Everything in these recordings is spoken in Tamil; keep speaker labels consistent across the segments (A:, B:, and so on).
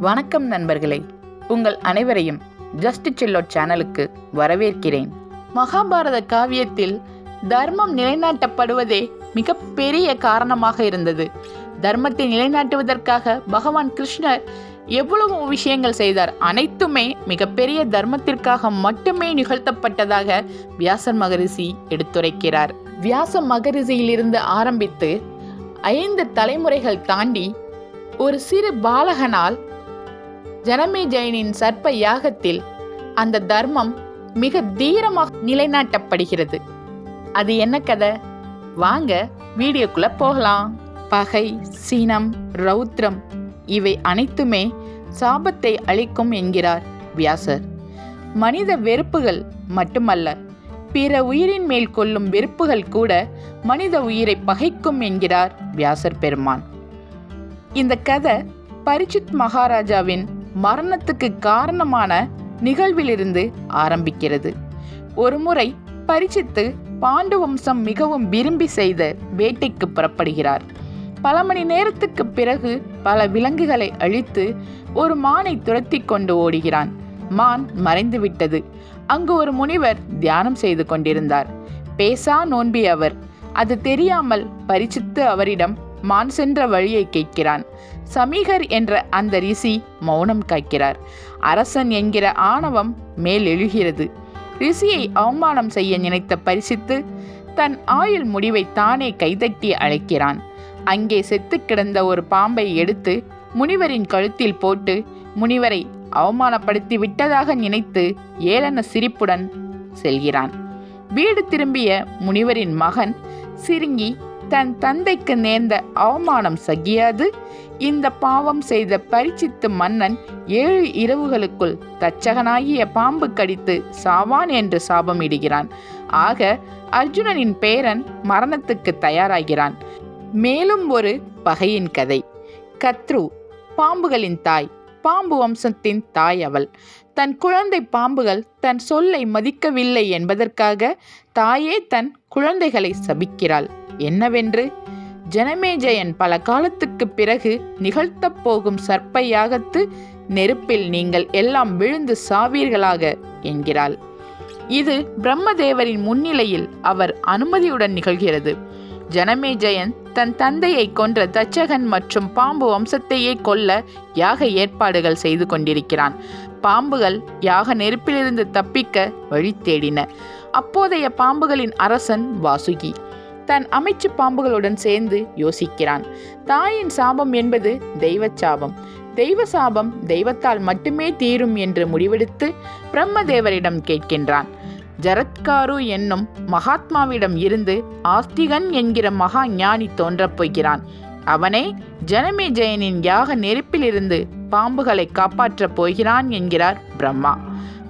A: வணக்கம் நண்பர்களே. உங்கள் அனைவரையும் ஜஸ்ட் செல்லோ சேனலுக்கு வரவேற்கிறேன். மகாபாரத காவியத்தில் தர்மம் நிலைநாட்டப்படுவதே மிகப்பெரிய காரணமாக இருந்தது. தர்மத்தை நிலைநாட்டுவதற்காக பகவான் கிருஷ்ணர் எவ்வளவு விஷயங்கள் செய்தார் அனைத்துமே மிகப்பெரிய தர்மத்திற்காக மட்டுமே நிகழ்த்தப்பட்டதாக வியாசர் மகரிஷி எடுத்துரைக்கிறார். வியாச மகரிஷியிலிருந்து ஆரம்பித்து ஐந்து தலைமுறைகள் தாண்டி ஒரு சிறு பாலகனால் ஜனமே ஜெயனின் சர்ப்ப யாகத்தில் அந்த தர்மம் மிக தீரமாக நிலைநாட்டப்படுகிறது. அது என்ன கதை? வாங்க வீடியோக்குள்ள போகலாம். பகை சீனம் ரௌத்ரம் இவை அனைத்துமே சாபத்தை அளிக்கும் என்கிறார் வியாசர். மனித வெறுப்புகள் மட்டுமல்ல பிற உயிரின் மேல் கொள்ளும் வெறுப்புகள் கூட மனித உயிரை பகைக்கும் என்கிறார் வியாசர் பெருமான். இந்த கதை பரிச்சித் மகாராஜாவின் மரணத்துக்கு காரணமான நிகழ்விலிருந்து ஆரம்பிக்கிறது. ஒருமுறை பரிச்சித்து பாண்டு வம்சம் மிகவும் விரும்பி செய்த வேட்டைக்கு புறப்படுகிறார். பல மணி நேரத்துக்கு பிறகு பல விலங்குகளை அழித்து ஒரு மானை துரத்தி கொண்டு ஓடுகிறான். மான் மறைந்து விட்டது. அங்கு ஒரு முனிவர் தியானம் செய்து கொண்டிருந்தார். பேசா நோன்பி அவர். அது தெரியாமல் பரிச்சித்து அவரிடம் மான் சென்ற வழியை கேட்கிறான். சமீகர் என்ற அந்த ரிஷி மௌனம் காக்கிறார். அரசன் என்கிற ஆணவம் மேல் எழுகிறது. ரிஷியை அவமானம் செய்ய நினைத்த பரிசித்து தன் ஆயுள் முடிவை தானே கைதட்டி அழைக்கிறான். அங்கே செத்து கிடந்த ஒரு பாம்பை எடுத்து முனிவரின் கழுத்தில் போட்டு முனிவரை அவமானப்படுத்தி விட்டதாக நினைத்து ஏளன சிரிப்புடன் செல்கிறான். வீடு திரும்பிய முனிவரின் மகன் சிறுங்கி தன் தந்தைக்கு நேர்ந்த அவமானம் சகியாது. இந்த பாவம் செய்த பரிச்சித்து மன்னன் ஏழு இரவுகளுக்குள் தச்சகனாகிய பாம்பு கடித்து சாவான் என்று சாபமிடுகிறான். ஆக அர்ஜுனனின் பேரன் மரணத்துக்கு தயாராகிறான். மேலும் ஒரு பகையின் கதை. கத்ரு பாம்புகளின் தாய். பாம்பு வம்சத்தின் தாய் அவள். தன் குழந்தை பாம்புகள் தன் சொல்லை மதிக்கவில்லை என்பதற்காக தாயே தன் குழந்தைகளை சபிக்கிறாள். என்னவென்று? ஜனமேஜயன் பல காலத்துக்கு பிறகு நிகழ்த்தப் போகும் சர்ப்ப யாகத்து நெருப்பில் நீங்கள் எல்லாம் விழுந்து சாவீர்களாக என்கிறாள். இது பிரம்மதேவரின் முன்னிலையில் அவர் அனுமதியுடன் நிகழ்கிறது. ஜனமேஜயன் தன் தந்தையை கொன்ற தச்சகன் மற்றும் பாம்பு வம்சத்தையே கொல்ல யாக ஏற்பாடுகள் செய்து கொண்டிருக்கிறான். பாம்புகள் யாக நெருப்பிலிருந்து தப்பிக்க வழி தேடின. அப்போதைய பாம்புகளின் அரசன் வாசுகி. தன் அமைச்சு பாம்புகளுடன் சேர்ந்து யோசிக்கிறான். தாயின் சாபம் என்பது தெய்வ சாபம். தெய்வ சாபம் தெய்வத்தால் மட்டுமே தீரும் என்று முடிவெடுத்து பிரம்மதேவரிடம் கேட்கின்றான். ஜரத்காரு என்னும் மகாத்மாவிடம் இருந்து ஆஸ்திகன் என்கிற மகா ஞானி தோன்றப் போகிறான். அவனே ஜனமே ஜெயனின் யாக நெருப்பிலிருந்து பாம்புகளை காப்பாற்றப் போகிறான் என்கிறார் பிரம்மா.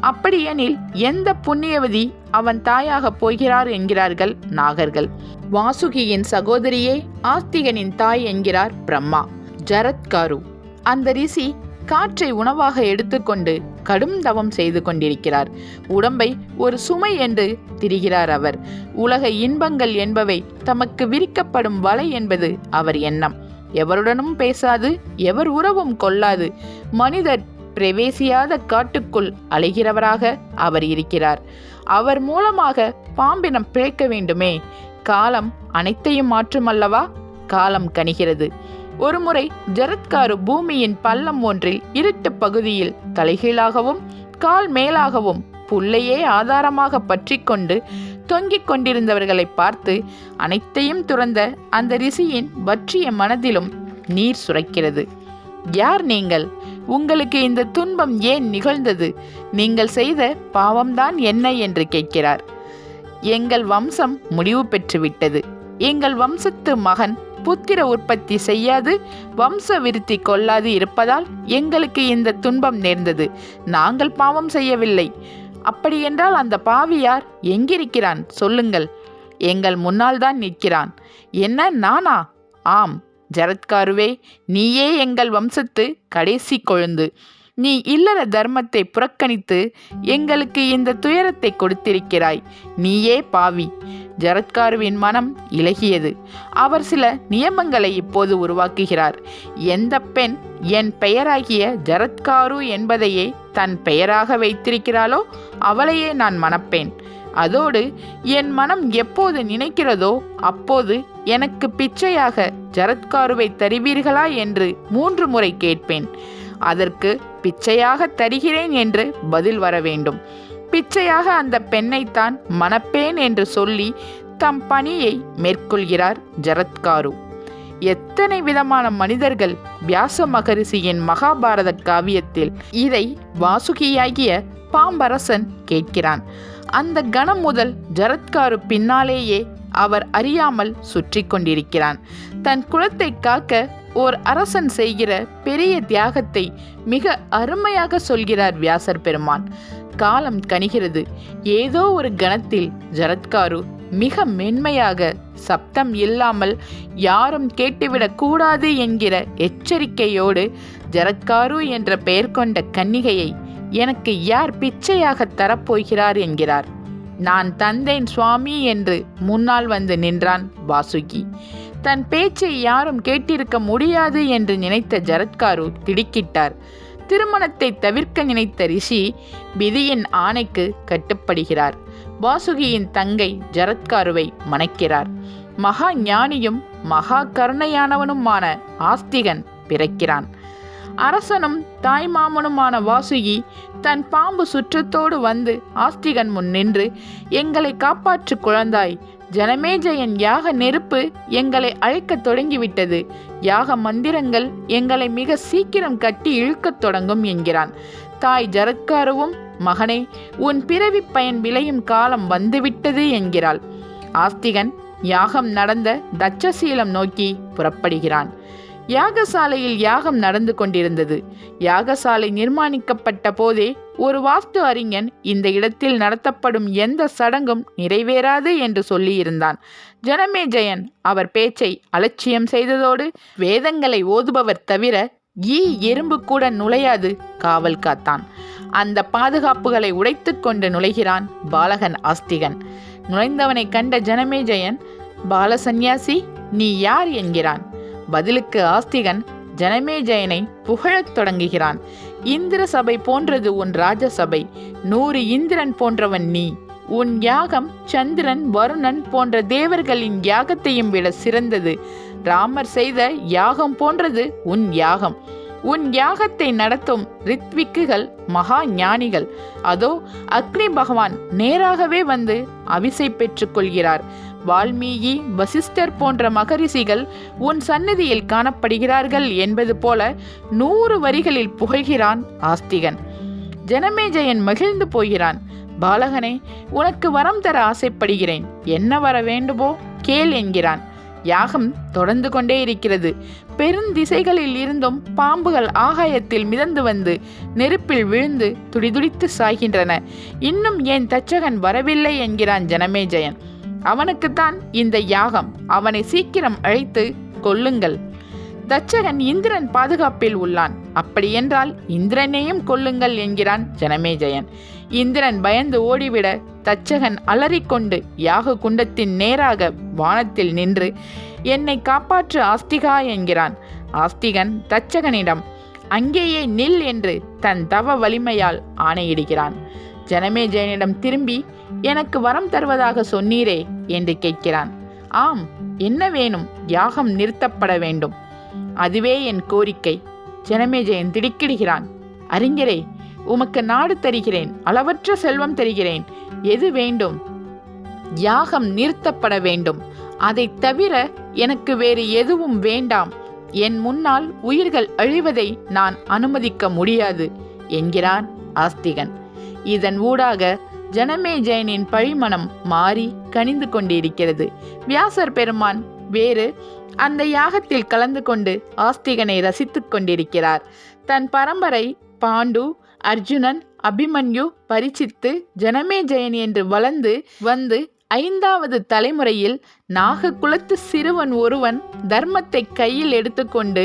A: அப்படியெனில் எந்த புண்ணியவதி அவன் தாயாக போகிறார் என்கிறார்கள் நாகர்கள். வாசுகியின் சகோதரியே ஆஸ்திகனின் தாய் என்கிறார் பிரம்மா. ஜரத்காரு அந்த ரிஷி காற்றை உணவாக எடுத்துக்கொண்டு கடும் தவம் செய்து கொண்டிருக்கிறார். உடம்பை ஒரு சுமை என்று திரிகிறார் அவர். உலக இன்பங்கள் என்பவை தமக்கு விரிக்கப்படும் வலை என்பது அவர் எண்ணம். எவருடனும் பேசாது எவர் உறவும் கொள்ளாது. மனிதர் பிரவேசியாத காட்டுக்குள் அலைகிறவராக அவர் இருக்கிறார். அவர் மூலமாக பாம்பினம் பிழைக்க வேண்டுமே. காலம் அனைத்தையும் மாற்றுமல்லவா? காலம் கனிகிறது. ஒருமுறை ஜரத்காரு பூமியின் பள்ளம் ஒன்றில் இருட்டு பகுதியில் தலைகீழாகவும் கால் மேலாகவும் புல்லையே ஆதாரமாக பற்றி கொண்டு தொங்கிக் கொண்டிருந்தவர்களை பார்த்து அனைத்தையும் துறந்த அந்த ரிஷியின் வற்றிய மனதிலும் நீர் சுரக்கிறது. யார் நீங்கள்? உங்களுக்கு இந்த துன்பம் ஏன் நிகழ்ந்தது? நீங்கள் செய்த பாவம்தான் என்ன என்று கேட்கிறார். எங்கள் வம்சம் முடிவு பெற்றுவிட்டது. எங்கள் வம்சத்து மகன் புத்திர உற்பத்தி செய்யாது வம்ச விருத்தி கொள்ளாது இருப்பதால் எங்களுக்கு இந்த துன்பம் நேர்ந்தது. நாங்கள் பாவம் செய்யவில்லை. அப்படியென்றால் அந்த பாவியார் எங்கிருக்கிறான்? சொல்லுங்கள். எங்கள் முன்னால் தான் நிற்கிறான். என்ன நானா? ஆம். ஜரத்காருவே நீயே எங்கள் வம்சத்து கடைசி கொழுந்து. நீ இல்லற தர்மத்தை புறக்கணித்து எங்களுக்கு இந்த துயரத்தை கொடுத்திருக்கிறாய். நீயே பாவி. ஜரத்காருவின் மனம் இலகியது. அவர் சில நியமங்களை இப்போது உருவாக்குகிறார். எந்த பெண் என் பெயராகிய ஜரத்காரு என்பதையே தன் பெயராக வைத்திருக்கிறாளோ அவளையே நான் மணப்பேன். அதோடு என் மனம் எப்போது நினைக்கிறதோ அப்போது எனக்கு பிச்சையாக ஜரத்காருவை தருவீர்களா என்று மூன்று முறை கேட்பேன். அதற்கு பிச்சையாக தருகிறேன் என்று பதில் வர வேண்டும். பிச்சையாக அந்த பெண்ணைத்தான் மணப்பேன் என்று சொல்லி தம் பணியை மேற்கொள்கிறார் ஜரத்காரு. எத்தனை விதமான மனிதர்கள் வியாச மகரிஷியின் மகாபாரத காவியத்தில் இதை வாசுகியாகிய பாம்பரசன் கேட்கிறான். அந்த கணம் முதல் ஜரத்காரு பின்னாலேயே அவர் அறியாமல் சுற்றி கொண்டிருக்கிறான். தன் குலத்தை காக்க ஓர் அரசன் செய்கிற பெரிய தியாகத்தை மிக அருமையாக சொல்கிறார் வியாசர் பெருமான். காலம் கணிகிறது ஏதோ ஒரு கணத்தில் ஜரத்காரு மிக மென்மையாக சப்தம் இல்லாமல் யாரும் கேட்டுவிடக் கூடாது என்கிற எச்சரிக்கையோடு ஜரத்காரு என்ற பெயர் கொண்ட கன்னிகையை எனக்கு யார் பிச்சையாக தரப்போகிறார் என்கிறார். நான் தந்தேன் சுவாமி என்று முன்னால் வந்து நின்றான் வாசுகி. தன் பேச்சை யாரும் கேட்டிருக்க முடியாது என்று நினைத்த ஜரத்காரு திடுக்கிட்டார். திருமணத்தை தவிர்க்க நினைத்த ரிஷி விதியின் ஆணைக்கு கட்டுப்படுகிறார். வாசுகியின் தங்கை ஜரத்காருவை மணக்கிறார். மகா ஞானியும் மகா கருணையானவனுமான ஆஸ்திகன் பிறக்கிறான். அரசனும் தாய்மாமனுமான வாசுகி தன் பாம்பு சுற்றத்தோடு வந்து ஆஸ்திகன் முன் நின்று எங்களை காப்பாற்று குழந்தாய். ஜனமேஜயன் யாக நெருப்பு எங்களை அழைக்கத் தொடங்கிவிட்டது. யாக மந்திரங்கள் எங்களை மிக சீக்கிரம் கட்டி இழுக்கத் தொடங்கும் என்கிறான். தாய் ஜரத்காருவும் மகனே உன் பிறவி பயன் விளையும் காலம் வந்துவிட்டது என்கிறாள். ஆஸ்திகன் யாகம் நடந்த தட்சசீலம் நோக்கி புறப்படுகிறான். யாகசாலையில் யாகம் நடந்து கொண்டிருந்தது. யாகசாலை நிர்மாணிக்கப்பட்ட போதே ஒரு வாஸ்து அறிஞன் இந்த இடத்தில் நடத்தப்படும் எந்த சடங்கும் நிறைவேறாது என்று சொல்லியிருந்தான். ஜனமேஜயன் அவர் பேச்சை அலட்சியம் செய்ததோடு வேதங்களை ஓதுபவர் தவிர ஈ எறும்பு கூட நுழையாது காவல் காத்தான். அந்த பாதுகாப்புகளை உடைத்து கொண்டு நுழைகிறான் பாலகன் ஆஸ்திகன். நுழைந்தவனை கண்ட ஜனமேஜயன் பாலசன்யாசி நீ யார் என்கிறான். பதிலுக்கு ஆஸ்திகன் ஜனமேஜயனை புகழத் தொடங்குகிறான். இந்திர சபை போன்றது உன் ராஜசபை நூறு இந்திரன் போன்றவன் நீ. உன் யாகம் சந்திரன் வருணன் போன்ற தேவர்களின் யாகத்தையும் விட சிறந்தது. ராமர் செய்த யாகம் போன்றது உன் யாகம். உன் யாகத்தை நடத்தும் ரித்விக்குகள் மகா ஞானிகள். அதோ அக்னி பகவான் நேராகவே வந்து அவிசை பெற்றுக்கொள்கிறார் வால்மீகி வசிஷ்டர் போன்ற மகரிஷிகள் உன் சந்நிதியில் காணப்படுகிறார்கள் என்பது போல நூறு வரிகளில் புகழ்கிறான் ஆஸ்திகன். ஜனமேஜயன் மகிழ்ந்து போகிறான். பாலகனே உனக்கு வரம் தர ஆசைப்படுகிறேன். என்ன வர வேண்டுமோ கேள் என்கிறான். யாகம் தொடர்ந்து கொண்டே இருக்கிறது. பெருந்திசைகளில் இருந்தும் பாம்புகள் ஆகாயத்தில் மிதந்து வந்து நெருப்பில் விழுந்து துடிதுடித்து சாய்கின்றன. இன்னும் ஏன் தச்சகன் வரவில்லை என்கிறான் ஜனமேஜயன் அவனுக்குத்தான் இந்த யாகம் அவனை சீக்கிரம் அழைத்து கொல்லுங்கள். தச்சகன் இந்திரன் பாதுகாப்பில் உள்ளான். அப்படியென்றால் இந்திரனையும் கொல்லுங்கள் என்கிறான் ஜனமேஜயன் இந்திரன் பயந்து ஓடிவிட தச்சகன் அலறிக்கொண்டு யாக குண்டத்தின் நேராக வானத்தில் நின்று என்னை காப்பாற்று ஆஸ்திகா என்கிறான். ஆஸ்திகன் தச்சகனிடம் அங்கேயே நில் என்று தன் தவ வலிமையால் ஆணையிடுகிறான். ஜனமேஜயனிடம் திரும்பி எனக்கு வரம் தருவதாக சொன்னீரே என்று கேட்கிறான். ஆம் என்ன வேணும்? யாகம் நிறுத்தப்பட வேண்டும். அதுவே என் கோரிக்கை ஜனமேஜயன் திடுக்கிடுகிறான். அறிஞரே உமக்கு நாடு தருகிறேன் அளவற்ற செல்வம் தருகிறேன் எது வேண்டும்? யாகம் நிறுத்தப்பட வேண்டும். அதை தவிர எனக்கு வேறு எதுவும் வேண்டாம். என் முன்னால் உயிர்கள் அழிவதை நான் அனுமதிக்க முடியாது என்கிறான் ஆஸ்திகன். இதன் ஊடாக ஜனமேஜயனின் பழிமனம் மாறி கனிந்து கொண்டிருக்கிறது. வியாசர் பெருமான் வேறு அந்த யாகத்தில் கலந்து கொண்டு ஆஸ்திகனை ரசித்து கொண்டிருக்கிறார். தன் பரம்பரை பாண்டு அர்ஜுனன் அபிமன்யு பரிச்சித்து ஜனமேஜயன் என்று வளர்ந்து வந்து ஐந்தாவது தலைமுறையில் நாககுலத்து சிறுவன் ஒருவன் தர்மத்தை கையில் எடுத்துக்கொண்டு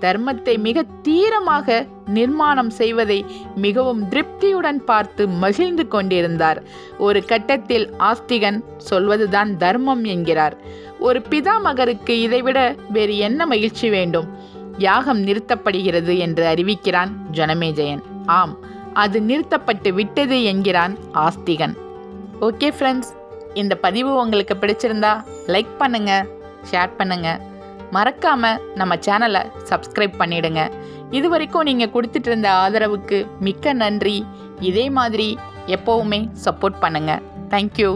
A: தர்மத்தை மிக தீரமாக நிர்மாணம் செய்வதை மிகவும் திருப்தியுடன் பார்த்து மகிழ்ந்து கொண்டிருந்தார். ஒரு கட்டத்தில் ஆஸ்திகன் சொல்வதுதான் தர்மம் என்கிறார். ஒரு பிதாமகருக்கு இதைவிட வேறு என்ன மகிழ்ச்சி வேண்டும்? யாகம் நிறுத்தப்படுகிறது என்று அறிவிக்கிறான் ஜனமேஜயன் ஆம் அது நிறுத்தப்பட்டு விட்டது என்கிறான் ஆஸ்திகன். ஓகே ஃப்ரெண்ட்ஸ் இந்த பதிவு உங்களுக்கு பிடிச்சிருந்தா லைக் பண்ணுங்க ஷேர் பண்ணுங்க. மறக்காம நம்ம சேனலை சப்ஸ்கிரைப் பண்ணிடுங்க. இது வரைக்கும் நீங்கள் கொடுத்துட்டு இருந்த ஆதரவுக்கு மிக்க நன்றி. இதே மாதிரி எப்போவுமே சப்போர்ட் பண்ணுங்க. தேங்க்யூ